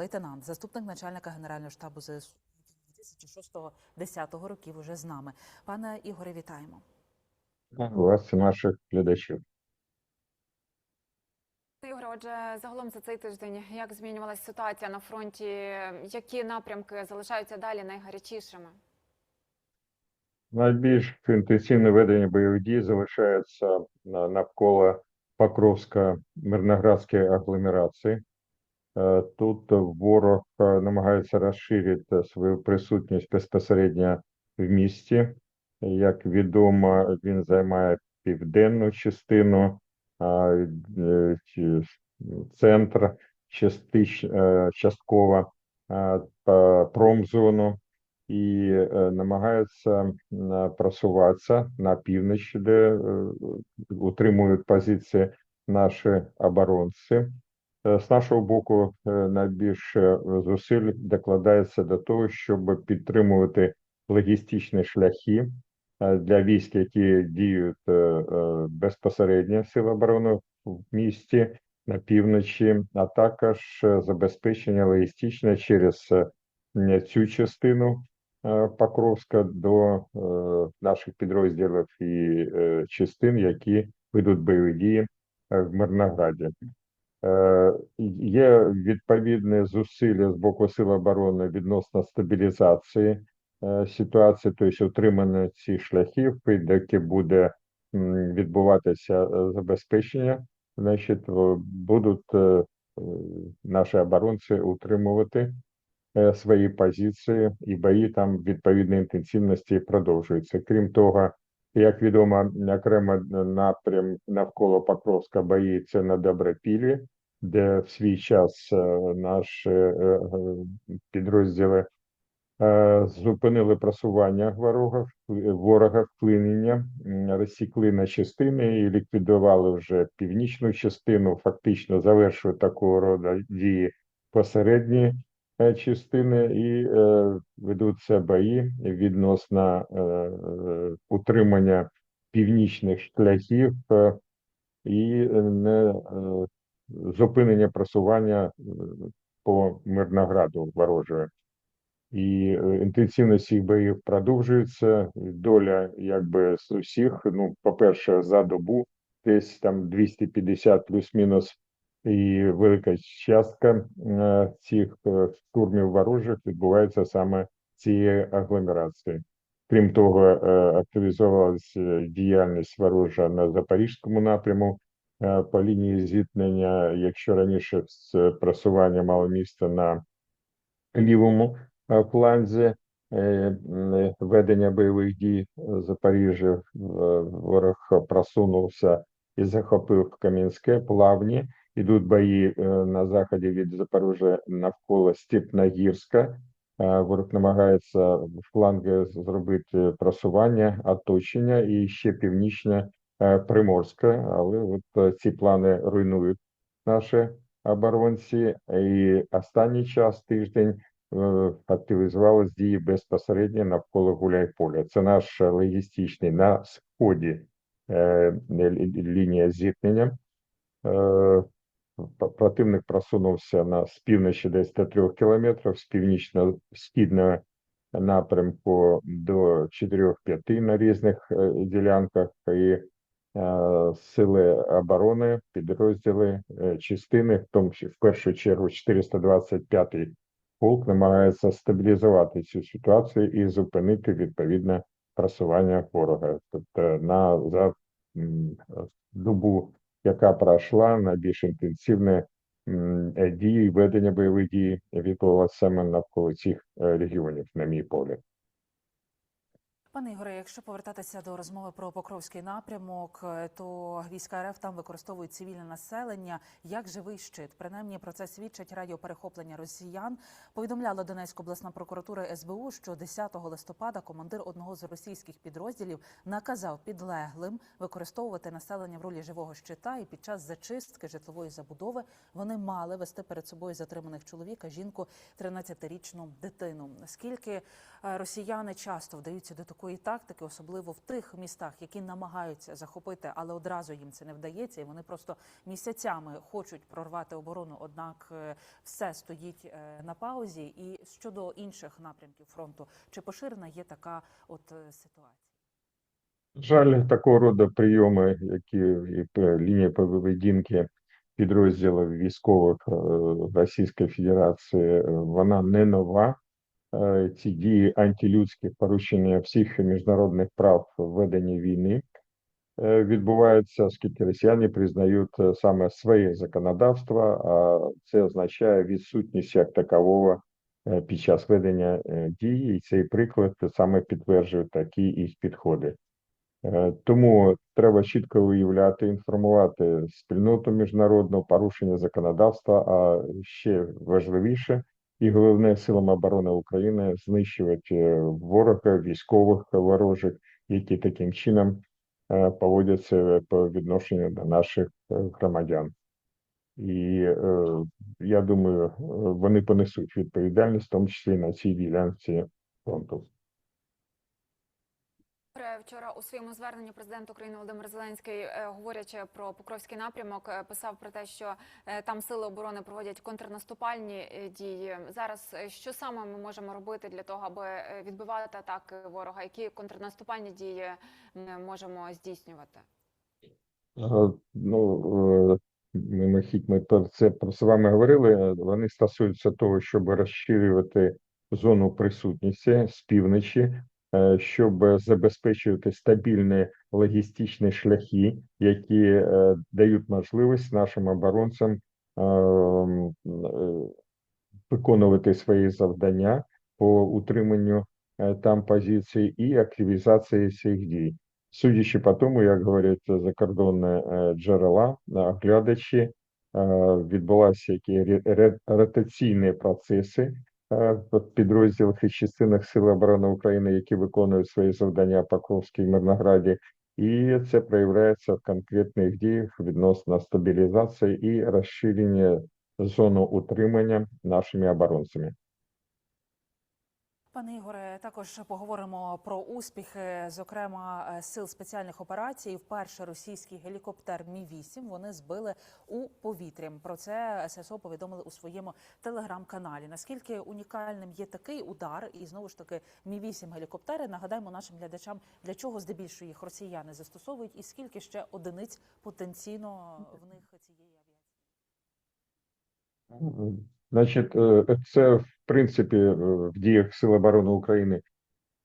лейтенант, заступник начальника генерального штабу ЗСУ 2006-2010 років. Уже з нами. Пане Ігоре, вітаємо. вас і наших глядачів. Ігоре, отже, загалом за цей тиждень як змінювалася ситуація на фронті? Які напрямки залишаються далі найгарячішими? Найбільш інтенсивне ведення бойових дій залишається навколо Покровська мирноградської агломерації. Е, Тут ворог е, намагається розширити свою присутність безпосередньо в місті. Як відомо, він займає південну частину, е, центр частич, частково, промзону і намагаються м, просуватися на північ, де утримують позиції наші оборонці. Е, З нашого боку, е, найбільше зусиль докладається до того, щоб підтримувати логістичні шляхи е, для військ, які діють безпосередньо Сил оборони в місті на півночі, а також забезпечення логістичне через цю частину Покровська до наших підрозділів і частин, які ведуть бойові дії в Мирнограді. Е, Є відповідне зусилля з боку Сил оборони відносно стабілізації е, ситуації, тобто утримання цих шляхів, доки буде відбуватися е, забезпечення, значить, будуть наші оборонці утримувати свої позиції, і бої там відповідної інтенсивності продовжуються. Крім того, як відомо, окремо напрям навколо Покровська бої це на Добропіллі, де в свій час е, наші е, е, підрозділи зупинили просування ворога, ворога вклинення, розсікли на частини і ліквідували вже північну частину, фактично завершують такого роду дії посередні частини і е, ведуться бої відносно е, е, утримання північних шляхів е, і не е, зупинення просування е, по Мирнограду ворожого. І е, інтенсивність цих боїв продовжується. Доля якби з усіх, ну, по-перше, за добу десь там 250 плюс-мінус, і велика частка е, цих е, штурмів ворожих відбувається саме цієї агломерації. Крім того, е, активізувалася діяльність ворожа на Запорізькому напряму по лінії зіткнення, якщо раніше просування мало місце на лівому фланзі ведення бойових дій Запоріжжя ворог просунувся і захопив Кам'янське, плавні. Ідуть бої е, на заході від Запоріжжя навколо Степногірська. Ворог намагається в фланги зробити просування, оточення і ще північне е, Приморське, але от е, ці плани руйнують наші оборонці. І останній час тиждень е, активізувались дії безпосередньо навколо Гуляйполя. Це наш логістичний на сході лінія зіткнення. Противник просунувся на з півночі десь до трьох кілометрів, з північно-східного напрямку до 4-5 на різних е, ділянках. І е, сили оборони, підрозділи, е, частини, в тому числі в першу чергу 425-й полк намагається стабілізувати цю ситуацію і зупинити відповідне просування ворога. Тобто на за добу, яка пройшла, найбільш інтенсивне дії, ведення бойових дій відбувалося саме навколо цих е, регіонів, на мій погляд. Пане Ігоре, якщо повертатися до розмови про Покровський напрямок, е, то війська РФ там використовують цивільне населення як живий щит. Принаймні про це свідчать радіоперехоплення росіян. Повідомляла Донецька обласна прокуратура СБУ, що 10 листопада командир одного з російських підрозділів наказав підлеглим використовувати населення в ролі живого щита, і під час зачистки житлової забудови вони мали вести перед собою затриманих чоловіка, жінку, 13-річну дитину. Наскільки е, росіяни часто вдаються до такої такої тактики, особливо в тих містах, які намагаються захопити, але одразу їм це не вдається, і вони просто місяцями хочуть прорвати оборону. Однак е, все стоїть е, на паузі. І щодо інших напрямків фронту, чи поширена є така от е, ситуація? Жаль, такого роду прийоми, які і лінії поведінки підрозділів військових Російської Федерації, вона не нова. Е, Ці дії антилюдських порушення всіх міжнародних прав в веденні війни е, відбуваються, оскільки росіяни признають е, саме своє законодавство, а це означає відсутність як такового під час ведення дій, і цей приклад саме підтверджує такі їх підходи. Тому треба чітко виявляти, інформувати спільноту міжнародну, порушення законодавства, а ще важливіше і головне силам оборони України знищувати е, ворога, військових ворожих, які таким чином поводяться по відношенню до наших е, громадян. І е, я думаю, е, вони понесуть відповідальність, в тому числі на цій ділянці фронту. Добре, Вчора у своєму зверненні президент України Володимир Зеленський, е, говорячи про Покровський напрямок, е, писав про те, що е, там сили оборони проводять контрнаступальні дії. Зараз що саме ми можемо робити для того, аби відбивати атаки ворога? Які контрнаступальні дії ми можемо здійснювати? Ну, мимохідь, ми про це про це вами говорили. Вони стосуються того, щоб розширювати зону присутності з півночі, щоб забезпечувати стабільні логістичні шляхи, які е, дають можливість нашим оборонцям е, е, виконувати свої завдання по утриманню е, там позицій і активізації цих дій. Судячи по тому, як говорять закордонні е, джерела, оглядачі, е, відбулися які ротаційні процеси е, підрозділах і частинах Сил оборони України, які виконують свої завдання в Покровській Мирнограді, і це проявляється в конкретних діях відносно стабілізації і розширення зону утримання нашими оборонцями. Пане Ігоре, також поговоримо про успіхи, зокрема е, сил спеціальних операцій. Вперше російський гелікоптер Мі 8 вони збили у повітрі. Про це ССО повідомили у своєму телеграм-каналі. Наскільки унікальним є такий удар, і знову ж таки Мі 8 гелікоптери. Нагадаємо нашим глядачам, для чого здебільшого їх росіяни застосовують, і скільки ще одиниць потенційно в них цієї авіації. Значить, е, це принципі е, в діях Сил оборони України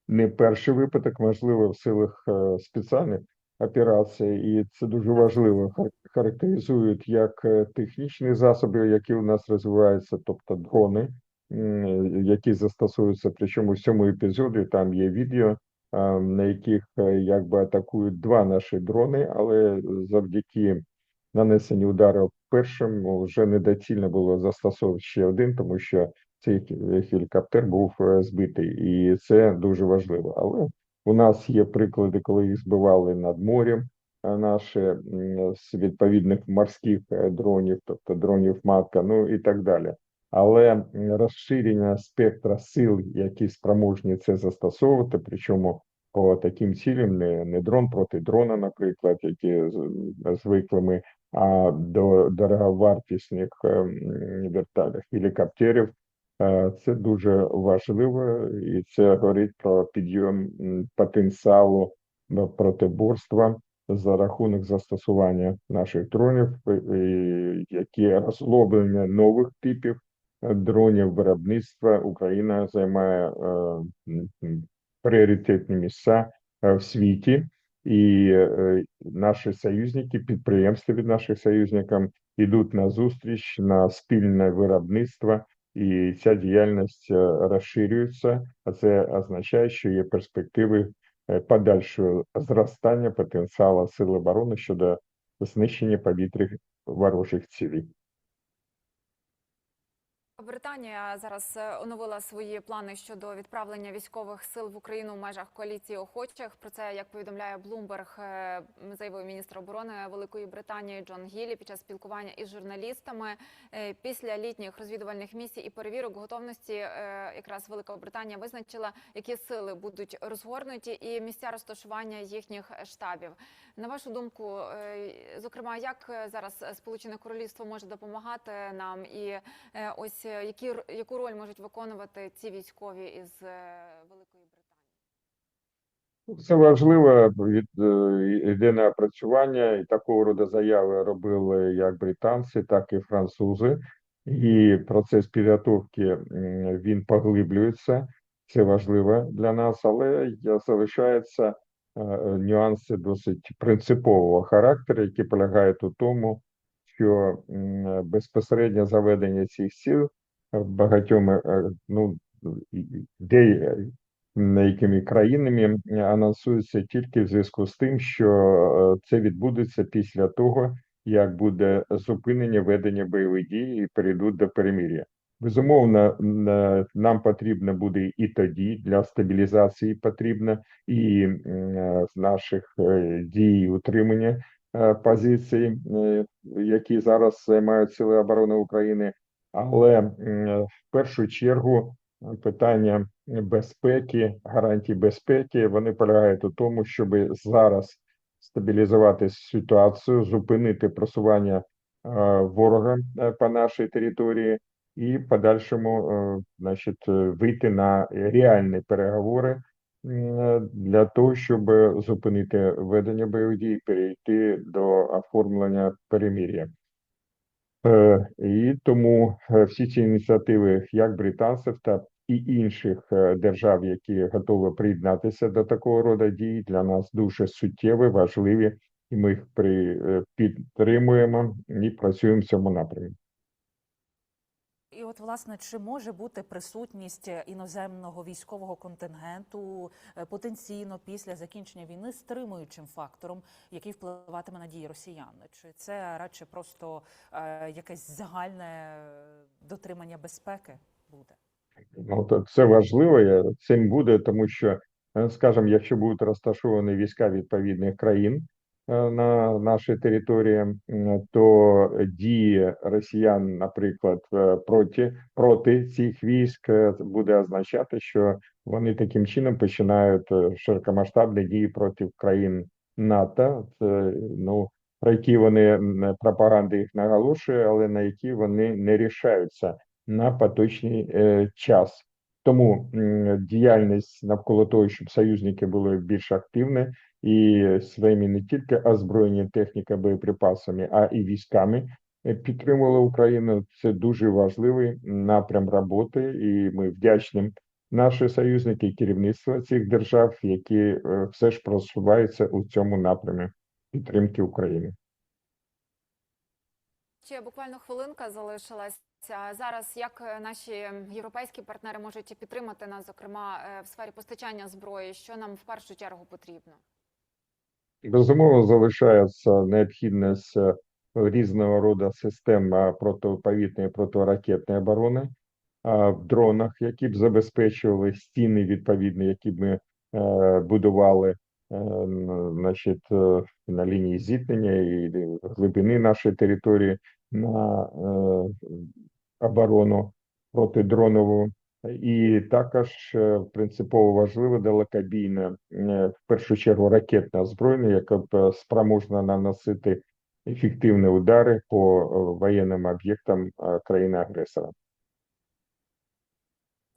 не перший випадок, можливо, в силах е, спеціальних операцій, і це дуже важливо. Хар- Характеризують як е, технічні засоби, які у нас розвиваються, тобто дрони, які застосовуються. Причому в цьому епізоді там є відео, на яких якби атакують два наші дрони, але завдяки нанесенню удару першим вже недоцільно було застосовувати ще один, тому що цей гелікоптер був е, збитий, і це дуже важливо. Але у нас є приклади, коли їх збивали над морем, наші з відповідних морських е, дронів, тобто дронів матка, ну і так далі. Але розширення спектра сил, які спроможні це застосовувати, причому по таким цілям не, не дрон проти дрона, наприклад, які з- звикли ми а до дороговартісних ем, верталях гелікоптерів. Е, Це дуже важливо, і це говорить про підйом потенціалу протиборства за рахунок застосування наших дронів, е, які розроблення нових типів е, дронів виробництва. Україна займає пріоритетні місця в світі. І наші союзники, підприємства від наших союзників йдуть на зустріч на спільне виробництво, і ця діяльність е, розширюється. А це означає, що є перспективи е, подальшого зростання потенціалу сил оборони щодо знищення повітря ворожих цілей. Британія зараз е, оновила свої плани щодо відправлення військових сил в Україну в межах коаліції охочих. Про це як повідомляє е, заявив міністр оборони Великої Британії Джон Гіллі під час спілкування із журналістами Е, після літніх розвідувальних місій і перевірок готовності. е, Якраз Велика Британія визначила, які сили будуть розгорнуті, і місця розташування їхніх штабів. На вашу думку, зокрема, як зараз Сполучене Королівство може допомагати нам, і ось які яку роль можуть виконувати ці військові із е, Великої Британії? Це важливо, від йде опрацювання, і такого роду заяви робили як британці, так і французи. І процес підготовки він поглиблюється. Це важливо для нас, але залишаються е, нюанси досить принципового характеру, які полягають у тому, що м, безпосередньо заведення цих сил е, багатьома е, ну де деякими країнами е, анонсується тільки в зв'язку з тим, що е, це відбудеться після того, як буде зупинення ведення бойових дій і перейдуть до перемир'я. Безумовно, е, нам потрібно буде і тоді для стабілізації потрібно і е, з наших е, дій утримання е, позицій, е, які зараз займають Сили оборони України. Але в першу чергу питання безпеки, гарантій безпеки, вони полягають у тому, щоб зараз стабілізувати ситуацію, зупинити просування е, ворога е, по нашій території і подальшому, е, значить, вийти на реальні переговори для того, щоб зупинити ведення бойових дій, перейти до оформлення перемир'я. Е, І тому е, всі ці ініціативи, як британців, та і інших е, держав, які готові приєднатися до такого роду дій, для нас дуже суттєві, важливі, і ми їх підтримуємо і працюємо в цьому напрямі. І от, власне, чи може бути присутність іноземного військового контингенту е, потенційно після закінчення війни стримуючим фактором, який впливатиме на дії росіян? Чи це радше просто е, якесь загальне е, дотримання безпеки буде? Ну, то це важливо, цим буде, тому що, е, скажімо, якщо будуть розташовані війська відповідних країн е, на нашій території, то дії росіян, наприклад, е, проти, проти цих військ е, буде означати, що вони таким чином починають широкомасштабні дії проти країн НАТО, це, ну, про які вони пропаганда їх наголошує, але на які вони не рішаються на поточний е, час. Тому діяльність навколо того, щоб союзники були більш активні і своїми не тільки озброєння техніка боєприпасами, а і військами е, підтримували Україну. Це дуже важливий напрям роботи, і ми вдячні наші союзники і керівництво цих держав, які е, все ж просуваються у цьому напрямі підтримки України. Ще буквально хвилинка залишилася зараз. Як е, наші європейські партнери можуть підтримати нас, зокрема в сфері постачання зброї? Що нам в першу чергу потрібно? Безумовно, залишається необхідність е, різного роду систем е, протиповітряної протиракетної оборони в дронах, які б забезпечували стіни відповідні, які б ми е, будували е, значить, е, на лінії зіткнення і глибини нашої території на е, оборону протидронову. І також е, принципово важливо далекобійне, е, в першу чергу ракетне озброєння, яке б спроможна наносити ефективні удари по е, воєнним об'єктам е, країни-агресора.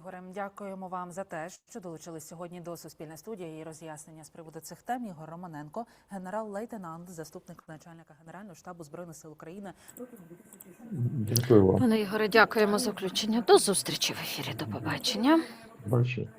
Ігорем, дякуємо вам за те, що долучились сьогодні до Суспільної студії і роз'яснення з приводу цих тем. Ігор Романенко, генерал-лейтенант, заступник начальника Генерального штабу Збройних сил України. Дякую вам. Пане Ігоре, дякуємо за включення. До зустрічі в ефірі. До побачення. Бачите.